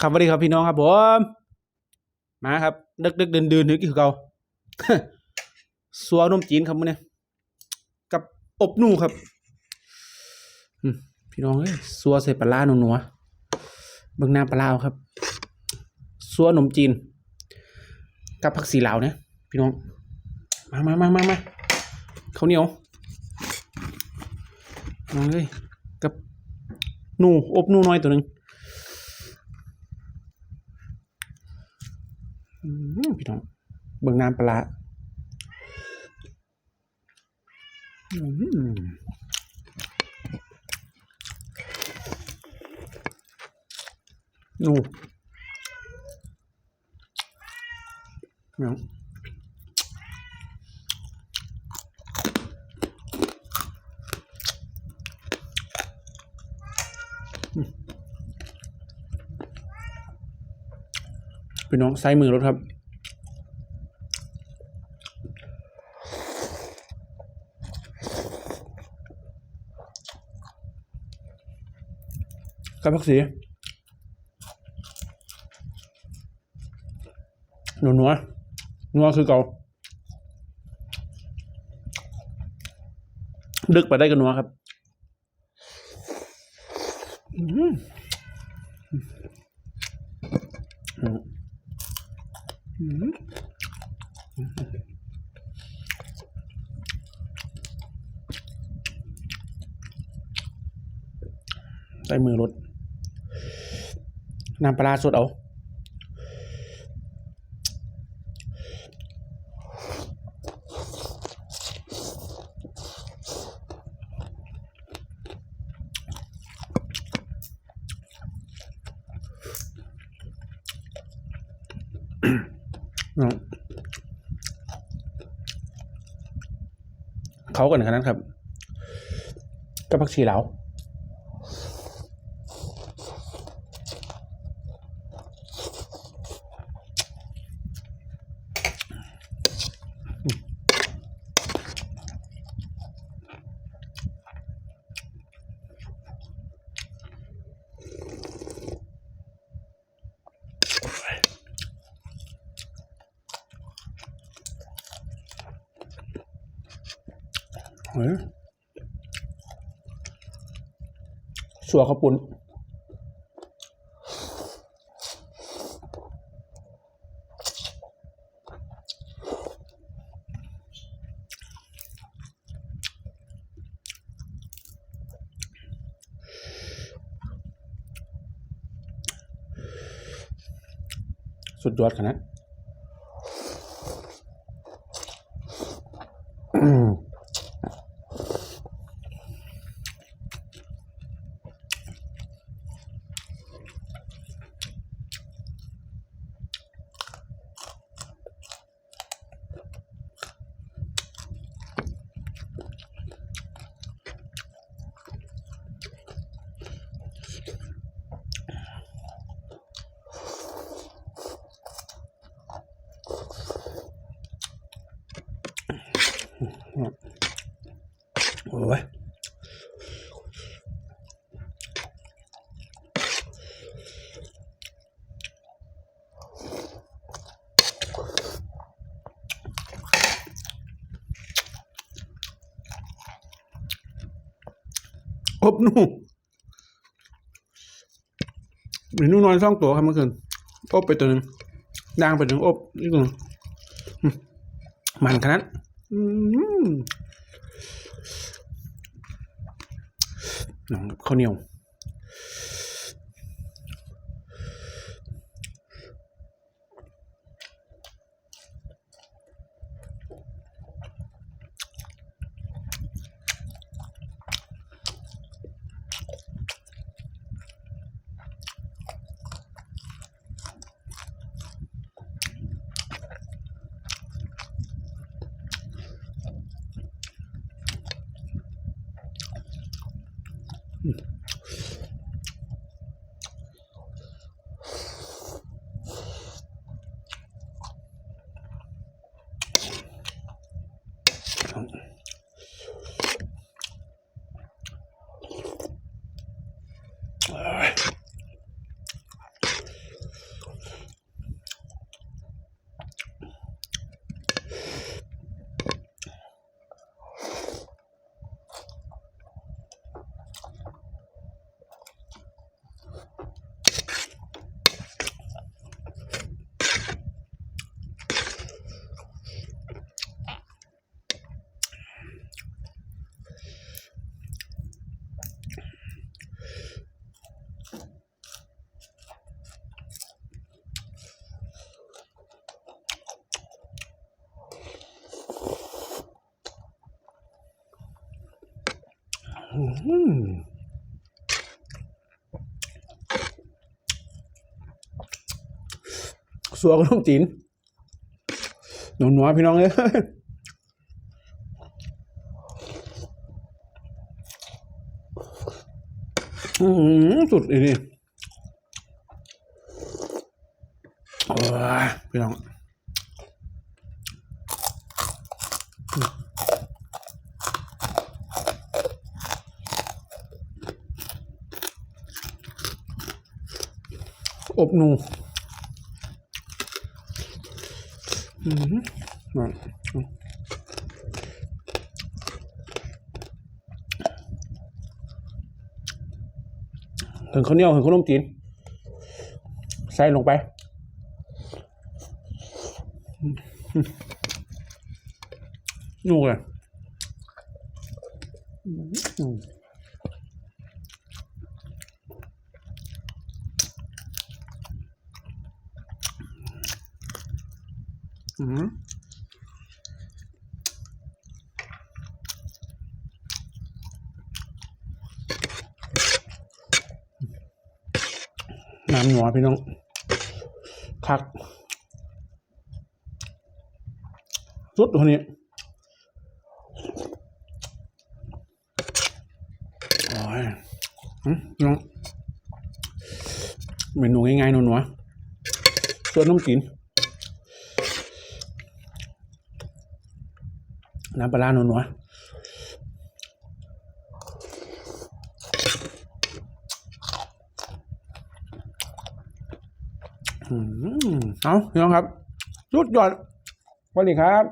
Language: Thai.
ครับสวัสดีครับพี่น้องครับผมมาครับดึกดึกเดินเดินนึกคือเก่าสัวนมจีนครับมื้อนี้กับอบนูครับพี่น้องเอ้ยสัวใส่ปลาร้าหนัวๆเบิ่งหน้าปลาร้าเอาครับสัวนมจีน กับผักสีเหลาเนี่ยพี่น้อง มามามามามาข้าเหนียวน้องเอ้ยกับหนูอบนูน้อยตัวหนึ่ง อืม พี่น้องเบิ่งน้ำปลาร้าอืมนูพี่น้องอืมพี่น้องใส่มือรถครับ กับผักสีหนัวหนัวหนัวคือเก่าดึกไปได้กันนัวครับอืมอืมอืมใส่มือรถ น้ำปลาสดเอาเขากันขนาดนั้นครับกับผักชีเหลา สัวข้าวปุ้นสุดยอดขนาดอืม โอ้ยอ บนูมีหนูน้อยสองตัวครับเมื่อคืนอบไปตัวหนึ่งด่างไปหนึ่งอบนี่ตัวหนึ่งอืมมันขนาดน้องข้าวเหนียว สัวขนมจีนหนูหนัวพี่น้องเลยสุดเลยนี่พี่น้อง อบหนูอืมนั่นถึงข้าวเหนียวถึงข้าวมจีน ใส่ลงไปนูเลย อืมน้ำหนัวพี่น้องคักสุดคนนี้โอ้ยอืมพี่น้องเมนูง่ายๆนัวๆส่วนน้ำจีน น้ำปลาร้านัวอืมเอาพี่น้องครับสุดยอดวันนี้ครับ